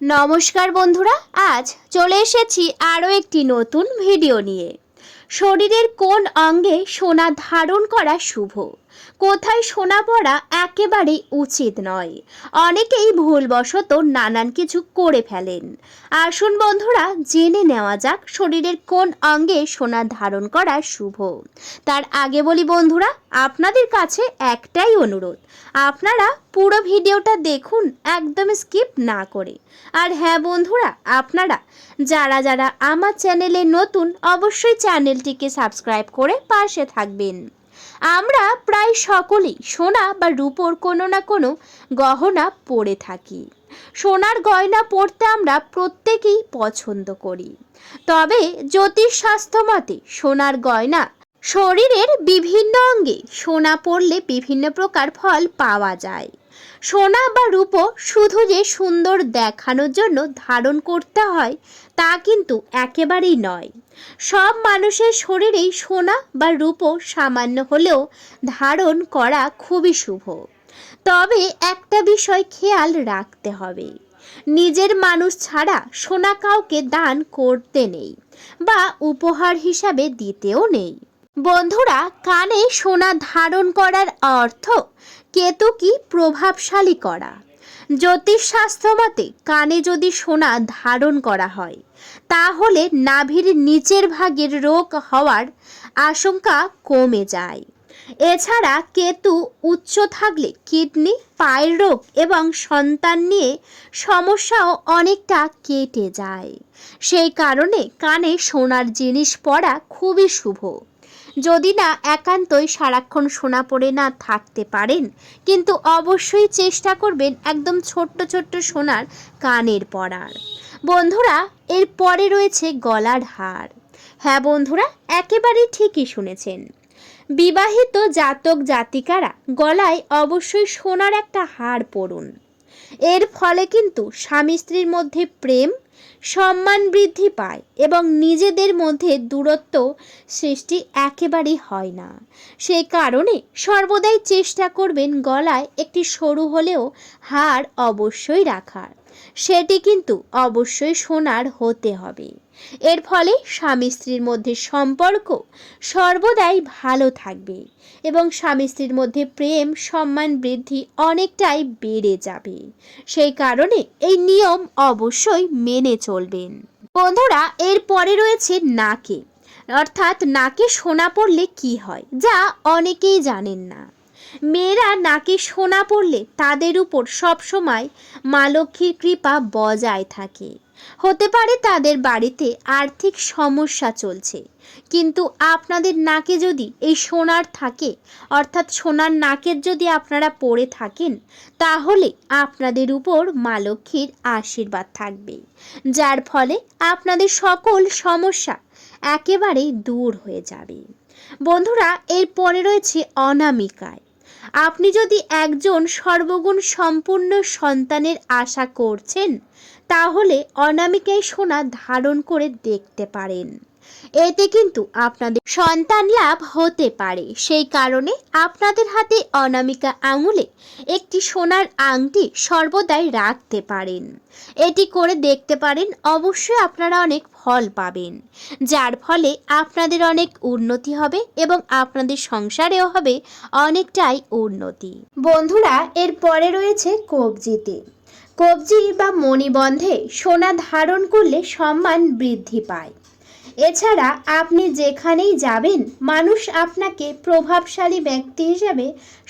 নমস্কার বন্ধুরা, আজ চলে এসেছি আরও একটি নতুন ভিডিও নিয়ে। শরীরের কোন অঙ্গে সোনা ধারণ করা শুভ? কোথায় সোনা পড়া একেবারেই উচিত নয়। অনেকেই ভুলবশত নানান কিছু করে ফেলেন। আসুন বন্ধুরা, জেনে নেওয়া যাক শরীরের কোন অঙ্গে সোনা ধারণ করা শুভ। তার আগে বলি বন্ধুরা, আপনাদের কাছে একটাই অনুরোধ। আপনারা পুরো ভিডিওটা দেখুন, একদম স্কিপ না করে। আর হ্যাঁ বন্ধুরা, আপনারা যারা যারা আমার চ্যানেলে নতুন, অবশ্যই চ্যানেলটিকে সাবস্ক্রাইব করে পাশে থাকবেন। আমরা প্রায় সকলেই সোনা বা রূপোর কোনো না কোনো গহনা পরে থাকি। সোনার গয়না পরতে আমরা প্রত্যেকেই পছন্দ করি। তবে জ্যোতিষশাস্ত্র মতে সোনার গয়না শরীরের বিভিন্ন অঙ্গে সোনা পরলে বিভিন্ন প্রকার ফল পাওয়া যায়। সোনা বা রূপো শুধু যে সুন্দর দেখানোর জন্য ধারণ করতে হয়, তা কিন্তু একেবারেই নয়। সব মানুষের শরীরেই সোনা বা রূপো সামান্য হলেও ধারণ করা খুবই শুভ। তবে একটা বিষয় খেয়াল রাখতে হবে। নিজের মানুষ ছাড়া সোনা কাউকে দান করতে নেই বা উপহার হিসাবে দিতেও নেই। বন্ধুরা, কানে সোনা ধারণ করার অর্থ কেতুকি প্রভাবশালী করা? জ্যোতিষশাস্ত্র মতে কানে যদি সোনা ধারণ করা হয়, তাহলে নাভির নিচের ভাগের রোগ হওয়ার আশঙ্কা কমে যায়। এছাড়া কেতু উচ্চ থাকলে কিডনি, পায়ের রোগ এবং সন্তান নিয়ে সমস্যাও অনেকটা কেটে যায়। সেই কারণে কানে সোনার জিনিস পরা খুবই শুভ। যদি না একান্তই সারাক্ষণ সোনা পরে না থাকতে পারেন, কিন্তু অবশ্যই চেষ্টা করবেন একদম ছোট্ট ছোট্ট সোনার কানের পরার। বন্ধুরা, এর পরে রয়েছে গলার হার। হ্যাঁ বন্ধুরা, একেবারেই ঠিকই শুনেছেন। বিবাহিত জাতক জাতিকারা গলায় অবশ্যই সোনার একটা হার পরুন। এর ফলে কিন্তু স্বামী স্ত্রীর মধ্যে প্রেম, সম্মান বৃদ্ধি পায় এবং নিজেদের মধ্যে দূরত্ব সৃষ্টি একেবারেই হয় না। সেই কারণে সর্বদাই চেষ্টা করবেন গলায় একটি সরু হলেও হার অবশ্যই রাখার। সেটি কিন্তু অবশ্যই সোনার হতে হবে। এর ফলে স্বামী স্ত্রীর মধ্যে সম্পর্ক সর্বদাই ভালো থাকবে এবং স্বামী স্ত্রীর মধ্যে প্রেম, সম্মান বৃদ্ধি অনেকটাই বেড়ে যাবে। সেই কারণে এই নিয়ম অবশ্যই মেনে চলবেন। বন্ধুরা, এর পরে রয়েছে নাকে। অর্থাৎ নাকে সোনা পড়লে কি হয়, যা অনেকেই জানেন না। মেয়েরা নাকি সোনা পড়লে তাদের উপর সবসময় মা লক্ষ্মীর কৃপা বজায় থাকে। হতে পারে তাদের বাড়িতে আর্থিক সমস্যা চলছে, কিন্তু আপনাদের নাকে যদি এই সোনার থাকে, অর্থাৎ সোনার নাকের যদি আপনারা পরে থাকেন, তাহলে আপনাদের উপর মা লক্ষ্মীর আশীর্বাদ থাকবে, যার ফলে আপনাদের সকল সমস্যা একেবারেই দূর হয়ে যাবে। বন্ধুরা এর পরে রয়েছে অনামিকায়। আপনি যদি একজন সর্বগুণ সম্পূর্ণ সন্তানের আশা করছেন, তাহলে অনামিকায় সোনা ধারণ করে দেখতে পারেন। এতে কিন্তু আপনাদের সন্তান লাভ হতে পারে। সেই কারণে আপনাদের হাতে অনামিকা আঙুলে একটি সোনার আংটি সর্বদাই রাখতে পারেন। এটি করে দেখতে পারেন, অবশ্যই আপনারা অনেক ফল পাবেন, যার ফলে আপনাদের অনেক উন্নতি হবে এবং আপনাদের সংসারেও হবে অনেকটাই উন্নতি। বন্ধুরা, এর পরে রয়েছে কবজিতে। কবজি বা মণিবন্ধে সোনা ধারণ করলে সম্মান বৃদ্ধি পায়। এছাড়া আপনি যেখানেই যাবেন, মানুষ আপনাকে প্রভাবশালী ব্যক্তি হিসাবে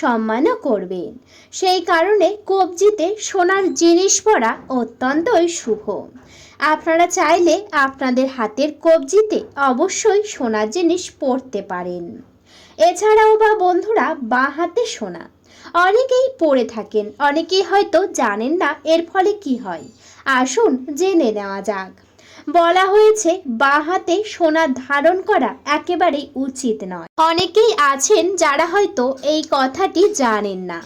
সম্মানও করবেন সেই কারণে কবজিতে সোনার জিনিস পরা অত্যন্তই শুভ। আপনারা চাইলে আপনাদের হাতের কবজিতে অবশ্যই সোনার জিনিস পরতে পারেন। এছাড়াও বা বন্ধুরা, বাঁ হাতে সোনা। অনেকেই পড়ে থাকেন, অনেকেই হয়তো জানেন না এর ফলে কি হয়। আসুন জেনে নেওয়া যাক। বলা হয়েছে, বাঁ হাতে সোনা ধারণ করা একেবারেই উচিত নয়। অনেকেই আছেন যারা হয়তো এই কথাটি জানেন না।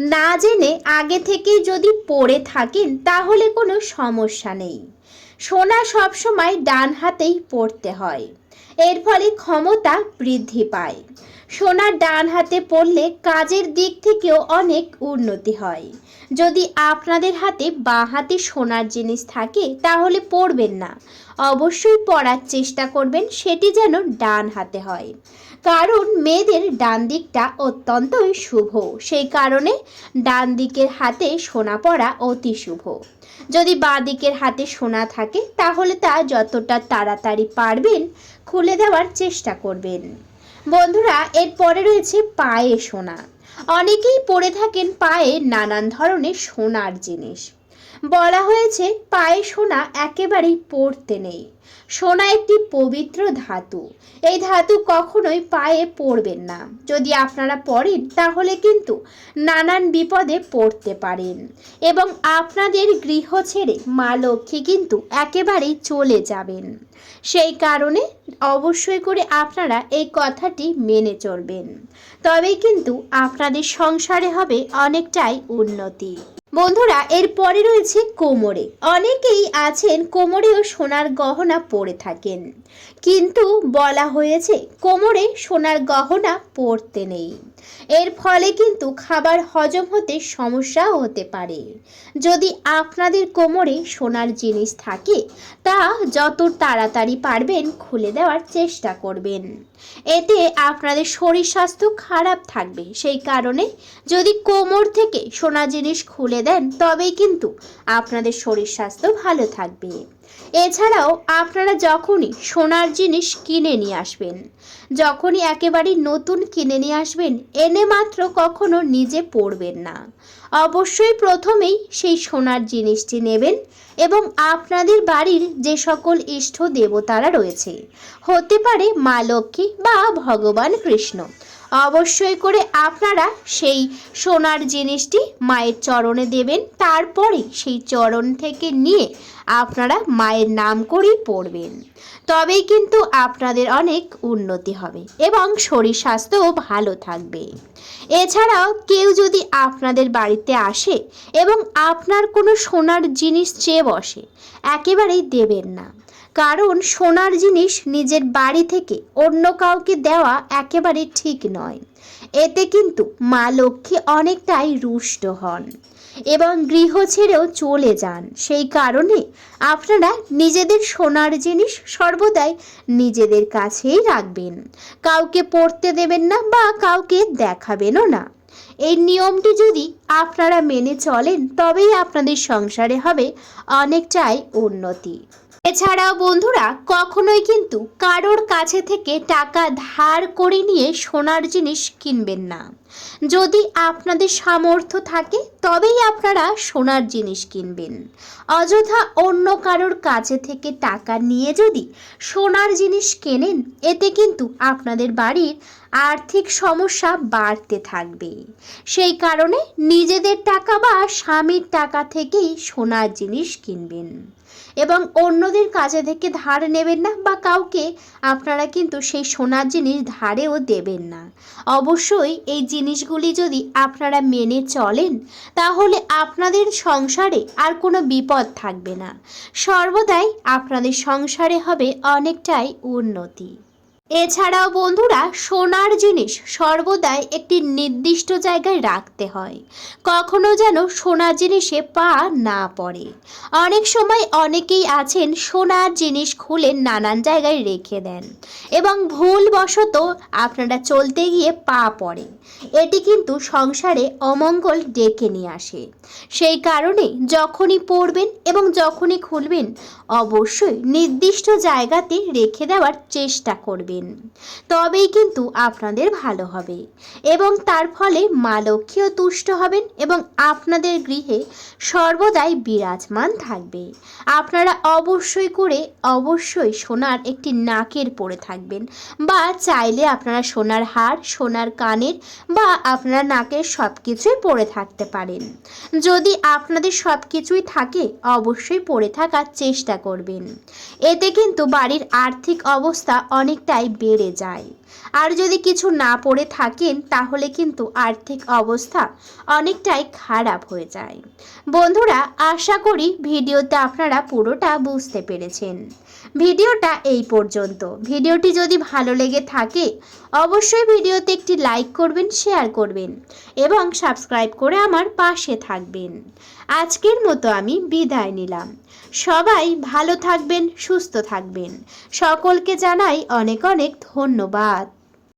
না জেনে আগে থেকেই যদি পড়ে থাকেন, তাহলে কোনো সমস্যা নেই। সোনা সবসময় ডান হাতেই পড়তে হয়। এর ফলে ক্ষমতা বৃদ্ধি পায়। সোনার ডান হাতে পড়লে কাজের দিক থেকেও অনেক উন্নতি হয়। যদি আপনাদের হাতে বাঁ হাতে সোনার জিনিস থাকে, তাহলে পড়বেন না। অবশ্যই পড়ার চেষ্টা করবেন, সেটি যেন ডান হাতে হয়। কারণ মেয়েদের ডান দিকটা অত্যন্তই শুভ। সেই কারণে ডান দিকের হাতে সোনা পড়া অতি শুভ। যদি বাঁ দিকের হাতে সোনা থাকে, তাহলে তা যতটা তাড়াতাড়ি পারবেন, খুলে দেওয়ার চেষ্টা করবেন। বন্ধুরা, এরপরে রয়েছে পায়ে সোনা। অনেকেই পরে থাকেন পায়ে নানান ধরনের সোনার জিনিস। বলা হয়েছে, পায়ে সোনা একেবারেই পড়তে নেই। সোনা একটি পবিত্র ধাতু। এই ধাতু কখনোই পায়ে পড়বেন না। যদি আপনারা পড়েন, তাহলে কিন্তু নানান বিপদে পড়তে পারেন। এবং আপনাদের গৃহ ছেড়ে মা লক্ষ্মী কিন্তু একেবারেই চলে যাবেন। সেই কারণে অবশ্যই করে আপনারা এই কথাটি মেনে চলবেন। তবেই কিন্তু আপনাদের সংসারে হবে অনেকটাই উন্নতি। বন্ধুরা, এরপরে রয়েছে কোমরে। অনেকেই আছেন কোমরেও সোনার গহনা পরে থাকেন। কিন্তু বলা হয়েছে, কোমরে সোনার গহনা পরতে নেই। এর ফলে কিন্তু খাবার হজম হতে সমস্যাও হতে পারে। যদি আপনাদের কোমরে সোনার জিনিস থাকে, তা যত তাড়াতাড়ি পারবেন খুলে দেওয়ার চেষ্টা করবেন। এতে আপনাদের শরীর স্বাস্থ্য খারাপ থাকবে। সেই কারণে যদি কোমর থেকে সোনা জিনিস খুলে দেন, তবেই কিন্তু আপনাদের শরীর স্বাস্থ্য ভালো থাকবে। এছাড়াও আপনারা যখনই সোনার জিনিস কিনে নিয়ে আসবেন, যখনই একেবারে নতুন কিনে নিয়ে আসবেন, এনে মাত্র কখনো নিজে পড়বেন না। অবশ্যই প্রথমেই সেই সোনার জিনিসটি নেবেন এবং আপনাদের বাড়ির যে সকল ইষ্ট দেবতারা রয়েছে, হতে পারে মা লক্ষ্মী বা ভগবান কৃষ্ণ অবশ্যই করে আপনারা সেই সোনার জিনিসটি মায়ের চরণে দেবেন। তারপরে সেই চরণ থেকে নিয়ে আপনারা মায়ের নাম করেই পড়বেন। তবেই কিন্তু আপনাদের অনেক উন্নতি হবে এবং শরীর স্বাস্থ্যও ভালো থাকবে। এছাড়াও কেউ যদি আপনাদের বাড়িতে আসে এবং আপনার কোনো সোনার জিনিস চেয়ে বসে, একেবারেই দেবেন না। কারণ সোনার জিনিস নিজের বাড়ি থেকে অন্য কাউকে দেওয়া একেবারে ঠিক নয়। এতে কিন্তু মা লক্ষ্মী অনেকটাই রুষ্ট হন। এবং গৃহ ছেড়েও চলে যান। সেই কারণে আপনারা নিজেদের সোনার জিনিস সর্বদাই নিজেদের কাছেই রাখবেন। কাউকে পড়তে দেবেন না বা কাউকে দেখাবেনও না। এই নিয়মটি যদি আপনারা মেনে চলেন, তবেই আপনাদের সংসারে হবে অনেকটাই উন্নতি। এছাড়াও বন্ধুরা, কখনোই কিন্তু কারোর কাছে থেকে টাকা ধার করে নিয়ে সোনার জিনিস কিনবেন না। যদি আপনাদের সামর্থ্য থাকে, তবেই আপনারা সোনার জিনিস কিনবেন। অযথা অন্য কারোর কাছে থেকে টাকা নিয়ে যদি সোনার জিনিস কেনেন, এতে কিন্তু আপনাদের বাড়ির আর্থিক সমস্যা বাড়তে থাকবে। সেই কারণে নিজেদের টাকা বা স্বামীর টাকা থেকেই সোনার জিনিস কিনবেন। এবং অন্যদের কাছে থেকে ধার নেবেন না বা কাউকে আপনারা কিন্তু সেই সোনার জিনিস ধারেও দেবেন না। অবশ্যই এই জিনিসগুলি যদি আপনারা মেনে চলেন, তাহলে আপনাদের সংসারে আর কোনো বিপদ থাকবে না। সর্বদাই আপনাদের সংসারে হবে অনেকটাই উন্নতি। এছাড়াও বন্ধুরা, সোনার জিনিস সর্বদাই একটি নির্দিষ্ট জায়গায় রাখতে হয়। কখনো যেন সোনার জিনিসে পা না পড়ে। অনেক সময় অনেকেই আছেন সোনার জিনিস খুলে নানান জায়গায় রেখে দেন এবং ভুলবশত আপনারা চলতে গিয়ে পা পড়ে। এটি কিন্তু সংসারে অমঙ্গল ডেকে নিয়ে আসে। সেই কারণে যখনই পড়বেন এবং যখনই খুলবেন, অবশ্যই নির্দিষ্ট জায়গাতে রেখে দেওয়ার চেষ্টা করবেন তবেই কিন্তু আপনাদের ভালো হবে এবং তার ফলে মা লক্ষ্মীও তুষ্ট হবেন এবং আপনাদের গৃহে সর্বদাই বিরাজমান থাকবে। আপনারা অবশ্যই করে অবশ্যই সোনার একটি নাকের পরে থাকবেন বা চাইলে আপনারা সোনার হার, সোনার কানের বা আপনারা নাকের সব কিছুই পরে থাকতে পারেন। যদি আপনাদের সব কিছুই থাকে, অবশ্যই পরে থাকার চেষ্টা করবেন। এতে কিন্তু বাড়ির আর্থিক অবস্থা অনেকটাই বেড়ে যায়। আর যদি কিছু না পড়ে থাকেন, তাহলে কিন্তু আর্থিক অবস্থা অনেকটাই খারাপ হয়ে যায়। বন্ধুরা, আশা করি ভিডিওতে আপনারা পুরোটা বুঝতে পেরেছেন। ভিডিওটা এই পর্যন্ত। ভিডিওটি যদি ভালো লেগে থাকে, অবশ্যই ভিডিওতে একটি লাইক করবেন, শেয়ার করবেন এবং সাবস্ক্রাইব করে আমার পাশে থাকবেন। আজকের মতো আমি বিদায় নিলাম। সবাই ভালো থাকবেন সুস্থ থাকবেন। সকলকে জানাই অনেক অনেক ধন্যবাদ।